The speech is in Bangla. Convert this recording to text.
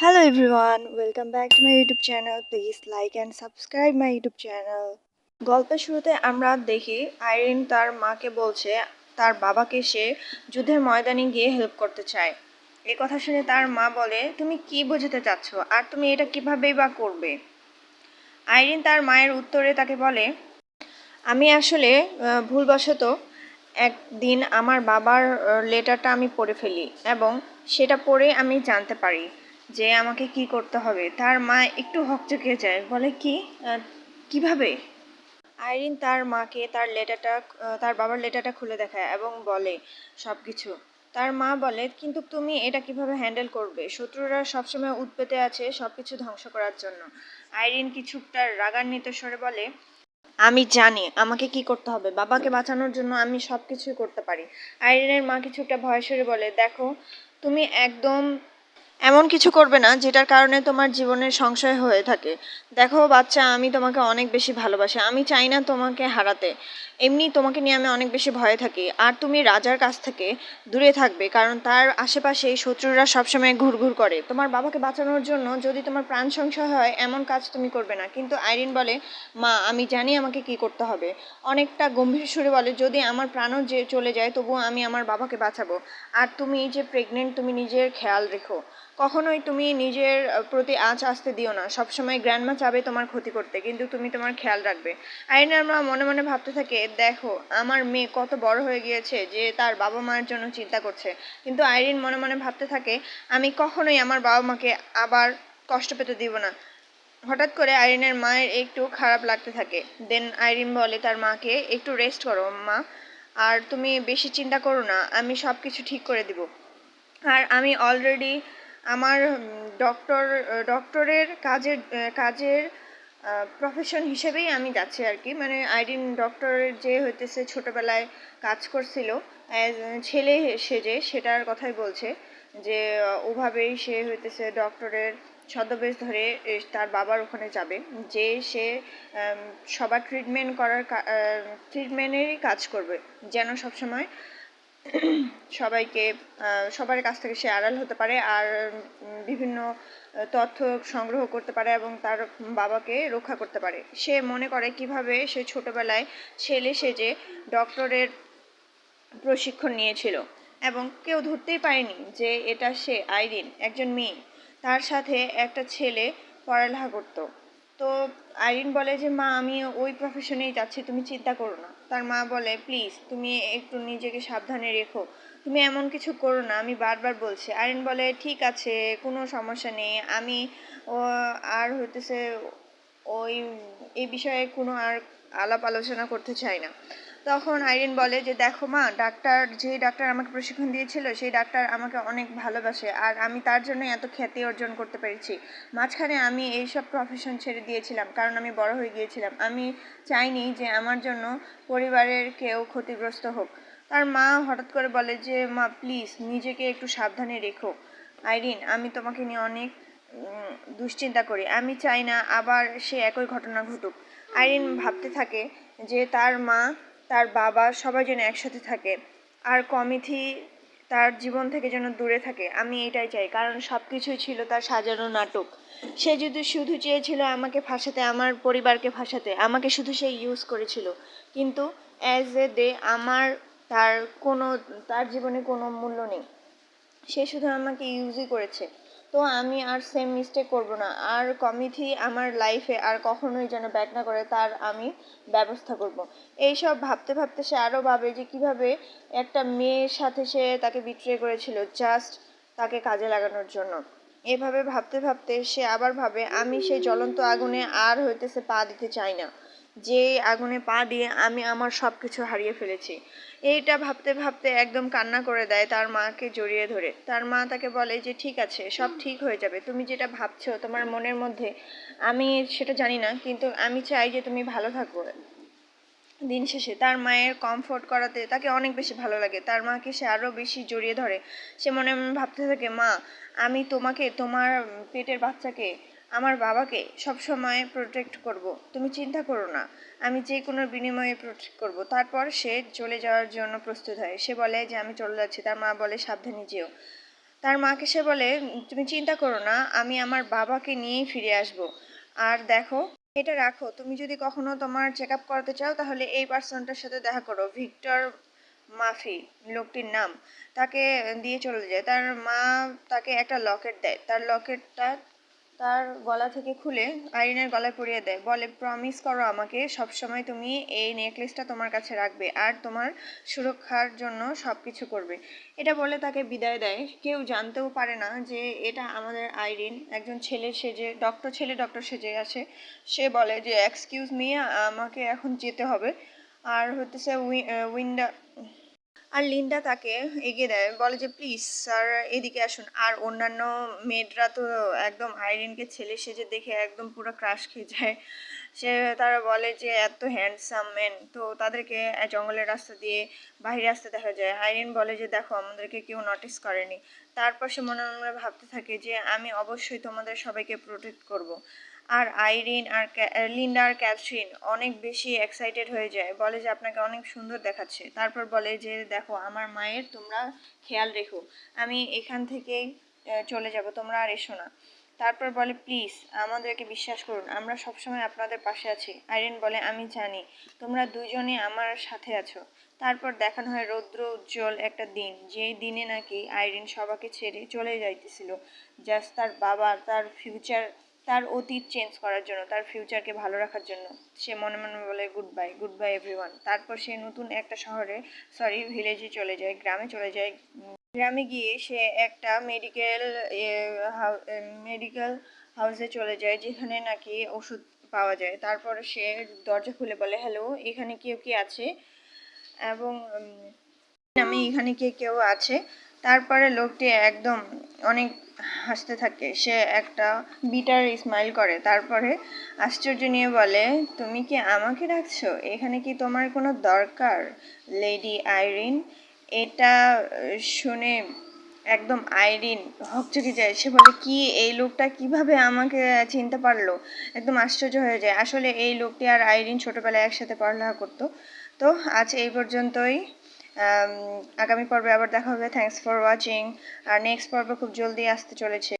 Hello everyone, welcome back to my YouTube channel. Please like and subscribe my YouTube channel. গল্পের শুরুতে আমরা দেখি আইরিন তার মাকে বলছে তার বাবাকে সে যুদ্ধের ময়দানে গিয়ে হেল্প করতে চায় এই কথা শুনে তার মা বলে তুমি কি বোঝাতে চাচ্ছ আর তুমি এটা কিভাবেই বা করবে আইরিন তার মায়ের উত্তরে তাকে বলে আমি আসলে ভুলবশত একদিন আমার বাবার লেটারটা আমি পড়ে ফেলি এবং সেটা পড়ে আমি জানতে পারি যে আমাকে কি করতে হবে? তার মা একটু হকচকে যায়, বলে কি কীভাবে? আইরিন তার মাকে তার লেটারটা তার বাবার লেটারটা খুলে দেখায় এবং বলে সব কিছু তার মা বলে, কিন্তু তুমি এটা কীভাবে হ্যান্ডেল করবে? শত্রুরা সবসময় উৎপেতে আছে সব কিছু ধ্বংস করার জন্য। আইরিন কিছুটা রাগান্বিত স্বরে বলে, আমি জানি আমাকে কি করতে হবে। বাবাকে বাঁচানোর জন্য আমি সব কিছুই করতে পারি। আইরিনের মা কিছুটা ভয় সরে বলে, দেখো, তুমি একদম এমন কিছু করবে না যেটার কারণে তোমার জীবনের সংশয় হয়ে থাকে। দেখো বাচ্চা, আমি তোমাকে অনেক বেশি ভালোবাসি। আমি চাই না তোমাকে হারাতে। এমনি তোমাকে নিয়ে আমি অনেক বেশি ভয়ে থাকি। আর তুমি রাজার কাছ থেকে দূরে থাকবে, কারণ তার আশেপাশে শত্রুরা সবসময় ঘুরঘুর করে। তোমার বাবাকে বাঁচানোর জন্য যদি তোমার প্রাণ সংশয় হয়, এমন কাজ তুমি করবে না। কিন্তু আইরিন বলে, মা, আমি জানি আমাকে কি করতে হবে। অনেকটা গম্ভীর সুরে বলে, যদি আমার প্রাণও যে চলে যায়, তবুও আমি আমার বাবাকে বাঁচাবো। আর তুমি যে প্রেগনেন্ট তুমি নিজের খেয়াল রেখো। কখনোই তুমি নিজের প্রতি আঁচ আসতে দিও না। সবসময় গ্র্যান্ডমা চাবে তোমার ক্ষতি করতে, কিন্তু তুমি তোমার খেয়াল রাখবে। আইন আমরা মনে মনে ভাবতে থাকে, দেখো, আমার মেয়ে কত বড় হয়ে গিয়েছে যে তার বাবা মায়ের জন্য চিন্তা করছে। কিন্তু আইরিন মনে মনে ভাবতে থাকে, আমি কখনোই আমার বাবা মাকে আবার কষ্ট পেতে দিব না। হঠাৎ করে আইরিনের মায়ের একটু খারাপ লাগতে থাকে। দেন আইরিন বলে, তার মাকে একটু রেস্ট করো, মা। আর তুমি বেশি চিন্তা করো না, আমি সব কিছু ঠিক করে দিব। আর আমি অলরেডি আমার ডক্টর ডক্টরের কাজের কাজের প্রফেশন হিসেবেই আমি যাচ্ছি আর কি। মানে আইরিন ডক্টরের যে হইতেছে ছোটোবেলায় কাজ করছিল অ্যাজ ছেলে সেজে সেটার কথাই বলছে যে ওভাবেই সে হইতেছে ডক্টরের ছদ্মবেশ ধরে তার বাবার ওখানে যাবে। যে সে সবার ট্রিটমেন্ট করার ট্রিটমেন্টেরই কাজ করবে। যেন সবসময় সবাইকে সবার কাছ থেকে সে আড়াল হতে পারে আর বিভিন্ন তথ্য সংগ্রহ করতে পারে এবং তার বাবাকে রক্ষা করতে পারে। সে মনে করে কীভাবে সে ছোটবেলায় ছেলে সেজে ডক্টরের প্রশিক্ষণ নিয়েছিল এবং কেউ ধরতেই পারেনি যে এটা সে, আইরিন, একজন মেয়ে। তার সাথে একটা ছেলে পড়ালেখা করতো। তো আইরিন বলে যে, মা, আমি ওই প্রফেশনেই যাচ্ছি, তুমি চিন্তা করো না। তার মা বলে প্লিজ তুমি একটু নিজেকে সাবধানে রেখো। তুমি এমন কিছু করো না, আমি বারবার বলছি। আইরিন বলে, ঠিক আছে, কোনো সমস্যা নেই। আমি আর হইতেছে ওই, এই বিষয়ে কোনো আর আলাপ আলোচনা করতে চাই না। তখন আইরিন বলে যে, দেখো মা, ডাক্তার যে ডাক্তার আমাকে প্রশিক্ষণ দিয়েছিল, সেই ডাক্তার আমাকে অনেক ভালোবাসে আর আমি তার জন্য এত খ্যাতি অর্জন করতে পেরেছি। মাঝখানে আমি এইসব প্রফেশন ছেড়ে দিয়েছিলাম, কারণ আমি বড় হয়ে গিয়েছিলাম। আমি চাইনি যে আমার জন্য পরিবারের কেউ ক্ষতিগ্রস্ত হোক। তার মা হঠাৎ করে বলে যে, মা প্লিজ নিজেকে একটু সাবধানে রেখো। আইরিন, আমি তোমাকে নিয়ে অনেক দুশ্চিন্তা করি। আমি চাই না আবার সে একই ঘটনা ঘটুক। আইরিন ভাবতে থাকে যে, তার মা তার বাবা সবাই যেন একসাথে থাকে। আর কমিথি তার জীবন থেকে যেন দূরে থাকে, আমি এটাই চাই। কারণ সব কিছুই ছিল তার সাজানো নাটক। সে যদি শুধু চেয়েছিল আমাকে ফাঁসাতে, আমার পরিবারকে ফাঁসাতে, আমাকে শুধু সে ইউজ করেছিল। কিন্তু অ্যাজ এ ডে আমার তার কোনো, তার জীবনে কোনো মূল্য নেই। সে শুধু আমাকে ইউজই করেছে। তো আমি আর সেম মিস্টেক করব না। আর কমিটি আমার লাইফে আর কখনোই যেন ব্যাক না করে, তার আমি ব্যবস্থা করব। এইসব ভাবতে ভাবতে সে আরও ভাবে যে কীভাবে একটা মেয়ের সাথে সে তাকে বিট্রে করেছিল জাস্ট তাকে কাজে লাগানোর জন্য। এভাবে ভাবতে ভাবতে সে আবার ভাবে, আমি সেই জ্বলন্ত আগুনে আর হইতেছে পা দিতে চাই না। যে আগুনে পা দিয়ে আমি আমার সব কিছু হারিয়ে ফেলেছি। এইটা ভাবতে ভাবতে একদম কান্না করে দেয় তার মাকে জড়িয়ে ধরে। তার মা তাকে বলে যে, ঠিক আছে, সব ঠিক হয়ে যাবে। তুমি যেটা ভাবছ তোমার মনের মধ্যে, আমি সেটা জানি না, কিন্তু আমি চাই যে তুমি ভালো থাকো দিন শেষে। তার মায়ের কমফোর্ট করাতে তাকে অনেক বেশি ভালো লাগে। তার মাকে সে আরও বেশি জড়িয়ে ধরে। সে মনে ভাবতে থাকে, মা, আমি তোমাকে, তোমার পেটের বাচ্চাকে আমার বাবাকে সব সময় প্রোটেক্ট করব। তুমি চিন্তা করো না, আমি যে কোনো বিনিময়ে প্রোটেক্ট করব। তারপর সে চলে যাওয়ার জন্য প্রস্তুত হয়। সে বলে যে, আমি চলে যাচ্ছি। তার মা বলে, সাবধানে যেও। তার মাকে সে বলে, তুমি চিন্তা করো না, আমি আমার বাবাকে নিয়েই ফিরে আসব। আর দেখো, এটা রাখো, তুমি যদি কখনো তোমার চেক আপ করাতে চাও, তাহলে এই পার্সনটার সাথে দেখা করো। ভিক্টর মাফি, লোকটির নাম, তাকে দিয়ে চলে যায়। তার মা তাকে একটা লকেট দেয়। তার লকেটটা তার গলা থেকে খুলে আইরিনের গলায় পরিয়ে দেয়। বলে প্রমিস করো আমাকে, সবসময় তুমি এই নেকলেসটা তোমার কাছে রাখবে আর তোমার সুরক্ষার জন্য সব কিছু করবে। এটা বলে তাকে বিদায় দেয়। কেউ জানতেও পারে না যে এটা আমাদের আইরিন। একজন ছেলে সেজে ডক্টর ছেলে ডক্টর সেজে আছে সে বলে যে এক্সকিউজ মি আমাকে এখন যেতে হবে। আর হতেছে উইন্ডা আর লিন্ডা তাকে এগিয়ে দেয়, বলে যে, প্লিজ, স্যার, এদিকে আসুন। আর অন্যান্য মেয়েরা তো একদম আইরিনকে ছেলে সেজে দেখে একদম পুরো ক্রাশ খেয়ে যায়। সে, তারা বলে যে, এত হ্যান্ডসাম ম্যান তো তাদেরকে জঙ্গলের রাস্তা দিয়ে বাহির রাস্তা দেখা যায়। আইরিন বলে যে, দেখো, আমাদেরকে কেউ নোটিস করেনি। তারপর সে মনে মনে ভাবতে থাকে যে, আমি অবশ্যই তোমাদের সবাইকে প্রোটেক্ট করব। আর আইরিন আর লিন্ডা আর ক্যাথরিন অনেক বেশি এক্সাইটেড হয়ে যায়। বলে যে আপনাকে অনেক সুন্দর দেখাচ্ছে। তারপর বলে যে, দেখো, আমার মায়ের তোমরা খেয়াল রেখো। আমি এখান থেকেই চলে যাব। তোমরা আর এসো না। তারপর বলে, প্লিজ, আমাদেরকে বিশ্বাস করুন। আমরা সবসময় আপনাদের পাশে আছি। আইরিন বলে, আমি জানি। তোমরা দুজনে আমার সাথে আছো। তারপর দেখানো হয় রৌদ্র উজ্জ্বল একটা দিন। যেই দিনে নাকি আইরিন সবাকে ছেড়ে চলে যাইতেছিল। জাস্ট তার বাবা তার ফিউচার তার অতীত চেঞ্জ করার জন্য, তার ফিউচারকে ভালো রাখার জন্য। সে মনে মনে বলে goodbye goodbye everyone তারপর সে নতুন একটা শহরে সরি ভিলেজে চলে যায়, গ্রামে চলে যায়। গ্রামে গিয়ে সে একটা মেডিকেল মেডিকেল হাউসে চলে যায়, যেখানে নাকি ওষুধ পাওয়া যায়। তারপরে সে দরজা খুলে বলে হ্যালো এখানে কেউ কি আছে? এবং আমি এখানে কে, কেউ আছে। তারপরে লোকটি একদম অনেক হাসতে থাকে। সে একটা বিটার স্মাইল করে। তারপরে আশ্চর্য নিয়ে বলে, তুমি কি আমাকে ডাকছো? এখানে কি তোমার কোনো দরকার, লেডি আইরিন? এটা শুনে একদম আইরিন হকচকে যায়। সে বলে, কি, এই লোকটা কীভাবে আমাকে চিনতে পারল? একদম আশ্চর্য হয়ে যায়। আসলে এই লোকটি আর আইরিন ছোটবেলায় একসাথে পড়ালেখা করতো। তো আজ এই পর্যন্তই। আগামী পর্বে আবার দেখা হবে। থ্যাংকস ফর ওয়াচিং আর নেক্সট পর্ব খুব জলদি আসতে চলেছে।